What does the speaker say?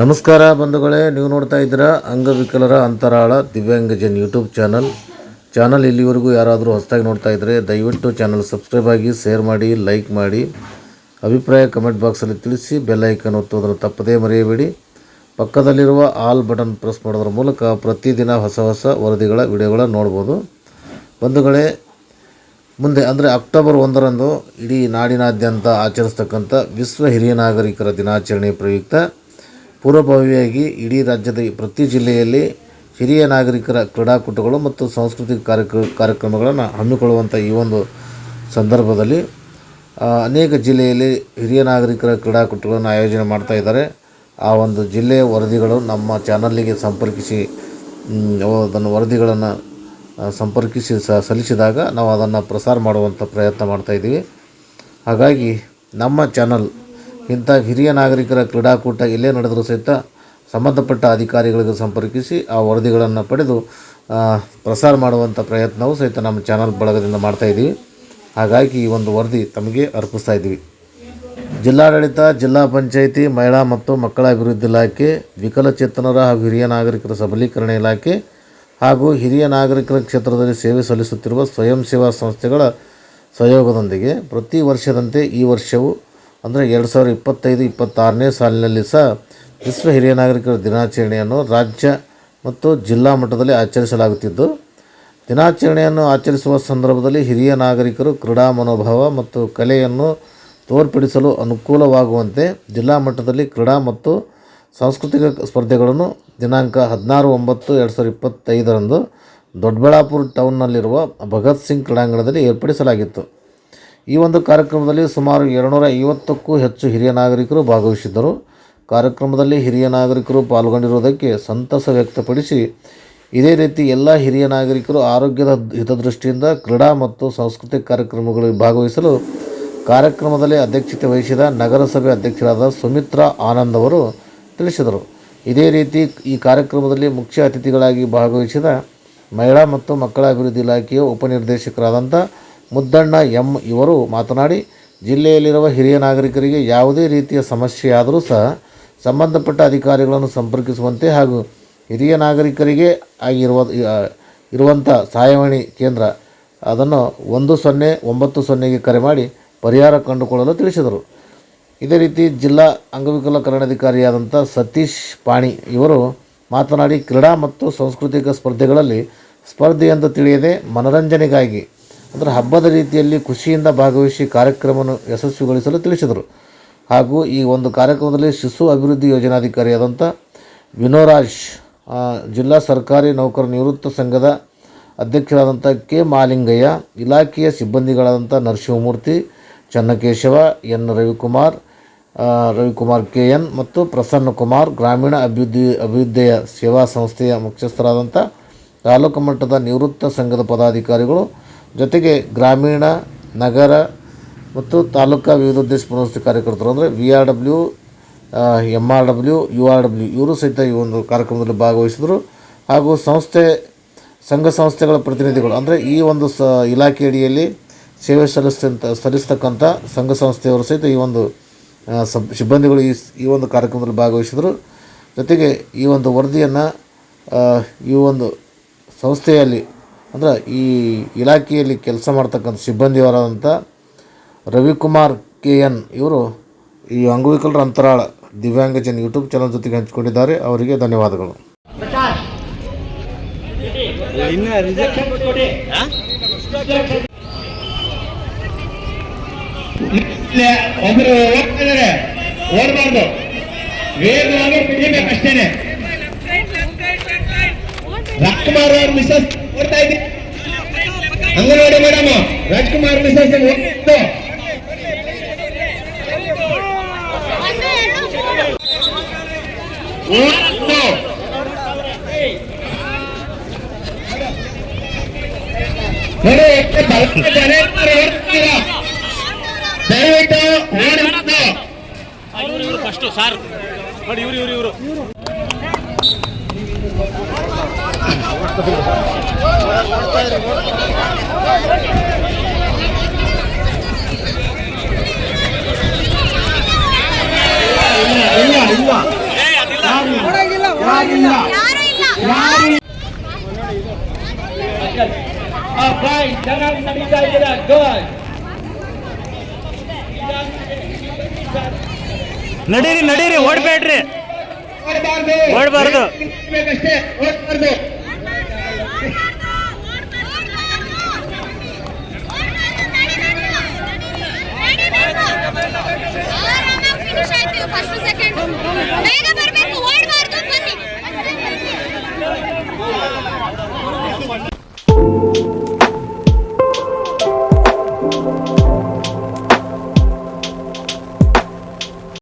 ನಮಸ್ಕಾರ ಬಂಧುಗಳೇ, ನೀವು ನೋಡ್ತಾ ಇದ್ದೀರಾ ಅಂಗವಿಕಲರ ಅಂತರಾಳ ದಿವ್ಯಾಂಗಜನ್ ಯೂಟ್ಯೂಬ್ ಚಾನಲ್. ಚಾನಲ್ ಇಲ್ಲಿವರೆಗೂ ಯಾರಾದರೂ ಹೊಸದಾಗಿ ನೋಡ್ತಾ ಇದ್ದರೆ ದಯವಿಟ್ಟು ಚಾನಲ್ ಸಬ್ಸ್ಕ್ರೈಬ್ ಆಗಿ, ಶೇರ್ ಮಾಡಿ, ಲೈಕ್ ಮಾಡಿ. ಅಭಿಪ್ರಾಯ ಕಮೆಂಟ್ ಬಾಕ್ಸಲ್ಲಿ ತಿಳಿಸಿ ಬೆಲ್ಲೈಕನ್ ಒತ್ತೋದನ್ನು ತಪ್ಪದೇ ಮರೆಯಬೇಡಿ. ಪಕ್ಕದಲ್ಲಿರುವ ಆಲ್ ಬಟನ್ ಪ್ರೆಸ್ ಮಾಡೋದ್ರ ಮೂಲಕ ಪ್ರತಿದಿನ ಹೊಸ ಹೊಸ ವರದಿಗಳ ವಿಡಿಯೋಗಳನ್ನು ನೋಡ್ಬೋದು. ಬಂಧುಗಳೇ, ಮುಂದೆ ಅಂದರೆ ಅಕ್ಟೋಬರ್ ಒಂದರಂದು ಇಡೀ ನಾಡಿನಾದ್ಯಂತ ಆಚರಿಸ್ತಕ್ಕಂಥ ವಿಶ್ವ ಹಿರಿಯ ನಾಗರಿಕರ ದಿನಾಚರಣೆ ಪ್ರಯುಕ್ತ ಪೂರ್ವಭಾವಿಯಾಗಿ ಇಡೀ ರಾಜ್ಯದ ಪ್ರತಿ ಜಿಲ್ಲೆಯಲ್ಲಿ ಹಿರಿಯ ನಾಗರಿಕರ ಕ್ರೀಡಾಕೂಟಗಳು ಮತ್ತು ಸಾಂಸ್ಕೃತಿಕ ಕಾರ್ಯಕ್ರ, ಕಾರ್ಯಕ್ರಮಗಳನ್ನು ಹಮ್ಮಿಕೊಳ್ಳುವಂಥ ಈ ಒಂದು ಸಂದರ್ಭದಲ್ಲಿ ಅನೇಕ ಜಿಲ್ಲೆಯಲ್ಲಿ ಹಿರಿಯ ನಾಗರಿಕರ ಕ್ರೀಡಾಕೂಟಗಳನ್ನು ಆಯೋಜನೆ ಮಾಡ್ತಾ ಇದ್ದಾರೆ. ಆ ಒಂದು ಜಿಲ್ಲೆಯ ವರದಿಗಳು ನಮ್ಮ ಚಾನಲ್ಲಿಗೆ ಸಂಪರ್ಕಿಸಿ ಅದನ್ನು ವರದಿಗಳನ್ನು ಸಂಪರ್ಕಿಸಿ ಸಲ್ಲಿಸಿದಾಗ ನಾವು ಅದನ್ನು ಪ್ರಸಾರ ಮಾಡುವಂಥ ಪ್ರಯತ್ನ ಮಾಡ್ತಾಯಿದ್ದೀವಿ ಹಾಗಾಗಿ ನಮ್ಮ ಚಾನಲ್ ಇಂಥ ಹಿರಿಯ ನಾಗರಿಕರ ಕ್ರೀಡಾಕೂಟ ಎಲ್ಲೇ ನಡೆದರೂ ಸಹಿತ ಸಂಬಂಧಪಟ್ಟ ಅಧಿಕಾರಿಗಳಿಗೆ ಸಂಪರ್ಕಿಸಿ ಆ ವರದಿಗಳನ್ನು ಪಡೆದು ಪ್ರಸಾರ ಮಾಡುವಂಥ ಪ್ರಯತ್ನವು ಸಹಿತ ನಮ್ಮ ಚಾನಲ್ ಬಳಗದಿಂದ ಮಾಡ್ತಾಯಿದ್ದೀವಿ ಹಾಗಾಗಿ ಈ ಒಂದು ವರದಿ ತಮಗೆ ಅರ್ಪಿಸ್ತಾ ಇದ್ದೀವಿ. ಜಿಲ್ಲಾಡಳಿತ, ಜಿಲ್ಲಾ ಪಂಚಾಯಿತಿ, ಮಹಿಳಾ ಮತ್ತು ಮಕ್ಕಳ ಅಭಿವೃದ್ಧಿ ಇಲಾಖೆ, ವಿಕಲಚೇತನರ ಹಾಗೂ ಹಿರಿಯ ನಾಗರಿಕರ ಸಬಲೀಕರಣ ಇಲಾಖೆ ಹಾಗೂ ಹಿರಿಯ ನಾಗರಿಕರ ಕ್ಷೇತ್ರದಲ್ಲಿ ಸೇವೆ ಸಲ್ಲಿಸುತ್ತಿರುವ ಸ್ವಯಂ ಸೇವಾ ಸಂಸ್ಥೆಗಳ ಸಹಯೋಗದೊಂದಿಗೆ ಪ್ರತಿ ವರ್ಷದಂತೆ ಈ ವರ್ಷವೂ ಅಂದರೆ ಎರಡು ಸಾವಿರದ ಇಪ್ಪತ್ತೈದು, ಇಪ್ಪತ್ತಾರನೇ ಸಾಲಿನಲ್ಲಿ ಸಹ ವಿಶ್ವ ಹಿರಿಯ ನಾಗರಿಕರ ದಿನಾಚರಣೆಯನ್ನು ರಾಜ್ಯ ಮತ್ತು ಜಿಲ್ಲಾ ಮಟ್ಟದಲ್ಲಿ ಆಚರಿಸಲಾಗುತ್ತಿದ್ದು, ದಿನಾಚರಣೆಯನ್ನು ಆಚರಿಸುವ ಸಂದರ್ಭದಲ್ಲಿ ಹಿರಿಯ ನಾಗರಿಕರು ಕ್ರೀಡಾ ಮನೋಭಾವ ಮತ್ತು ಕಲೆಯನ್ನು ತೋರ್ಪಡಿಸಲು ಅನುಕೂಲವಾಗುವಂತೆ ಜಿಲ್ಲಾ ಮಟ್ಟದಲ್ಲಿ ಕ್ರೀಡಾ ಮತ್ತು ಸಾಂಸ್ಕೃತಿಕ ಸ್ಪರ್ಧೆಗಳನ್ನು ದಿನಾಂಕ ಹದಿನಾರು ಒಂಬತ್ತು ಎರಡು ಸಾವಿರದ ಇಪ್ಪತ್ತೈದರಂದು ದೊಡ್ಡಬಳ್ಳಾಪುರ ಟೌನ್ನಲ್ಲಿರುವ ಭಗತ್ ಸಿಂಗ್ ಕ್ರೀಡಾಂಗಣದಲ್ಲಿ ಏರ್ಪಡಿಸಲಾಗಿತ್ತು. ಈ ಒಂದು ಕಾರ್ಯಕ್ರಮದಲ್ಲಿ ಸುಮಾರು ಎರಡುನೂರ ಐವತ್ತಕ್ಕೂ ಹೆಚ್ಚು ಹಿರಿಯ ನಾಗರಿಕರು ಭಾಗವಹಿಸಿದ್ದರು. ಕಾರ್ಯಕ್ರಮದಲ್ಲಿ ಹಿರಿಯ ನಾಗರಿಕರು ಪಾಲ್ಗೊಂಡಿರುವುದಕ್ಕೆ ಸಂತಸ ವ್ಯಕ್ತಪಡಿಸಿ, ಇದೇ ರೀತಿ ಎಲ್ಲ ಹಿರಿಯ ನಾಗರಿಕರು ಆರೋಗ್ಯದ ಹಿತದೃಷ್ಟಿಯಿಂದ ಕ್ರೀಡಾ ಮತ್ತು ಸಾಂಸ್ಕೃತಿಕ ಕಾರ್ಯಕ್ರಮಗಳಲ್ಲಿ ಭಾಗವಹಿಸಲು ಕಾರ್ಯಕ್ರಮದಲ್ಲಿ ಅಧ್ಯಕ್ಷತೆ ವಹಿಸಿದ ನಗರಸಭೆ ಅಧ್ಯಕ್ಷರಾದ ಸುಮಿತ್ರಾ ಆನಂದ್ ಅವರು ತಿಳಿಸಿದರು. ಇದೇ ರೀತಿ ಈ ಕಾರ್ಯಕ್ರಮದಲ್ಲಿ ಮುಖ್ಯ ಅತಿಥಿಗಳಾಗಿ ಭಾಗವಹಿಸಿದ ಮಹಿಳಾ ಮತ್ತು ಮಕ್ಕಳ ಅಭಿವೃದ್ಧಿ ಇಲಾಖೆಯ ಉಪನಿರ್ದೇಶಕರಾದಂಥ ಮುದ್ದಣ್ಣ ಎಂ ಇವರು ಮಾತನಾಡಿ, ಜಿಲ್ಲೆಯಲ್ಲಿರುವ ಹಿರಿಯ ನಾಗರಿಕರಿಗೆ ಯಾವುದೇ ರೀತಿಯ ಸಮಸ್ಯೆಯಾದರೂ ಸಹ ಸಂಬಂಧಪಟ್ಟ ಅಧಿಕಾರಿಗಳನ್ನು ಸಂಪರ್ಕಿಸುವಂತೆ ಹಾಗೂ ಹಿರಿಯ ನಾಗರಿಕರಿಗೆ ಆಗಿರುವ ಇರುವಂಥ ಸಹಾಯವಾಣಿ ಕೇಂದ್ರ, ಅದನ್ನು ಒಂದು ಸೊನ್ನೆ ಒಂಬತ್ತು ಸೊನ್ನೆಗೆ ಕರೆ ಮಾಡಿ ಪರಿಹಾರ ಕಂಡುಕೊಳ್ಳಲು ತಿಳಿಸಿದರು. ಇದೇ ರೀತಿ ಜಿಲ್ಲಾ ಅಂಗವಿಕಲ ಕಲ್ಯಾಣಾಧಿಕಾರಿಯಾದಂಥ ಸತೀಶ್ ಪಾಣಿ ಇವರು ಮಾತನಾಡಿ, ಕ್ರೀಡಾ ಮತ್ತು ಸಾಂಸ್ಕೃತಿಕ ಸ್ಪರ್ಧೆಗಳಲ್ಲಿ ಸ್ಪರ್ಧೆ ಎಂದು ತಿಳಿಯದೆ ಮನರಂಜನೆಗಾಗಿ ಅಂದರೆ ಹಬ್ಬದ ರೀತಿಯಲ್ಲಿ ಖುಷಿಯಿಂದ ಭಾಗವಹಿಸಿ ಕಾರ್ಯಕ್ರಮವನ್ನು ಯಶಸ್ವಿಗೊಳಿಸಲು ತಿಳಿಸಿದರು. ಹಾಗೂ ಈ ಒಂದು ಕಾರ್ಯಕ್ರಮದಲ್ಲಿ ಶಿಶು ಅಭಿವೃದ್ಧಿ ಯೋಜನಾಧಿಕಾರಿಯಾದಂಥ ವಿನೋರಾಜ್ ಜಿಲ್ಲಾ ಸರ್ಕಾರಿ ನೌಕರ ನಿವೃತ್ತ ಸಂಘದ ಅಧ್ಯಕ್ಷರಾದಂಥ ಕೆ ಮಾಲಿಂಗಯ್ಯ, ಇಲಾಖೆಯ ಸಿಬ್ಬಂದಿಗಳಾದಂಥ Narasimhamurthy, Channakeshava, N Ravikumar Ravikumar K N ಮತ್ತು ಪ್ರಸನ್ನ ಕುಮಾರ್, ಗ್ರಾಮೀಣ ಅಭಿವೃದ್ಧಿ, ಅಭಿವೃದ್ಧಿಯ ಸೇವಾ ಸಂಸ್ಥೆಯ ಮುಖ್ಯಸ್ಥರಾದಂಥ ತಾಲೂಕು ಮಟ್ಟದ ನಿವೃತ್ತ ಸಂಘದ ಪದಾಧಿಕಾರಿಗಳು ಜೊತೆಗೆ ಗ್ರಾಮೀಣ, ನಗರ ಮತ್ತು ತಾಲೂಕಾ ಉದ್ದೇಶ ಪುನರ್ವಸತಿ ಕಾರ್ಯಕರ್ತರು ಅಂದರೆ V R W M R W U R W ಇವರು ಸಹಿತ ಈ ಒಂದು ಕಾರ್ಯಕ್ರಮದಲ್ಲಿ ಭಾಗವಹಿಸಿದರು. ಹಾಗೂ ಸಂಸ್ಥೆ, ಸಂಘ ಸಂಸ್ಥೆಗಳ ಪ್ರತಿನಿಧಿಗಳು ಅಂದರೆ ಈ ಒಂದು ಸ, ಇಲಾಖೆ ಅಡಿಯಲ್ಲಿ ಸೇವೆ ಸಲ್ಲಿಸಿದಂಥ ಸಲ್ಲಿಸ್ತಕ್ಕಂಥ ಸಂಘ ಸಂಸ್ಥೆಯವರು ಸಹಿತ ಈ ಒಂದು ಸಬ್, ಸಿಬ್ಬಂದಿಗಳು ಈ ಈ ಒಂದು ಕಾರ್ಯಕ್ರಮದಲ್ಲಿ ಭಾಗವಹಿಸಿದರು. ಜೊತೆಗೆ ಈ ಒಂದು ವರದಿಯನ್ನು ಈ ಒಂದು ಸಂಸ್ಥೆಯಲ್ಲಿ ಅಂದರೆ ಈ ಇಲಾಖೆಯಲ್ಲಿ ಕೆಲಸ ಮಾಡ್ತಕ್ಕಂಥ ಸಿಬ್ಬಂದಿಯವರಾದಂಥ ರವಿಕುಮಾರ್ ಕೆ ಎನ್ ಇವರು ಈ ಅಂಗವಿಕಲರ ಅಂತರಾಳ ದಿವ್ಯಾಂಗಜನ್ ಯೂಟ್ಯೂಬ್ ಚಾನಲ್ ಜೊತೆಗೆ ಹಂಚಿಕೊಂಡಿದ್ದಾರೆ. ಅವರಿಗೆ ಧನ್ಯವಾದಗಳು. ಒಬ್ಬರು ಓದ್ತಿದ್ದಾರೆ ವೇಗವಾಗಿ ಮಿಸಸ್ ಓಡ್ತಾ ಹಂಗ ಅಂಗನವಾಡಿ ಮೇಡಮ್, ರಾಜ್ಕುಮಾರ್ ಓಡ್ತಿದ್ದೀರಾ? ದಯವಿಟ್ಟು ಇವರು ಇವರು, ಫಸ್ಟ್, ಸಾರ್. ನೋಡಿ, ಇವರು ಇವರು ಇವರು. ಇಲ್ಲ ಇಲ್ಲ ಏ ಅದಿಲ್ಲ ಯಾರು ಇಲ್ಲ ಯಾರು ಇಲ್ಲ ಯಾರು ಚೆನ್ನಾಗಿ ನಡೀತಾ ಇದ್ದೀರಾ ಗುಡ್ ನಡೀರಿ ನಡೀರಿ ಓಡ್ಬೇಡ್ರಿ ಓಡಬಾರ್ದು ಓಡ್ಬಾರ್ದು. ಬೇಕಷ್ಟೇ ಓಡಬಾರ್ದು ಫಸ್ಟ್ ಸೆಕೆಂಡ್ ಬೇಗ ಬರ್ಬೇಕು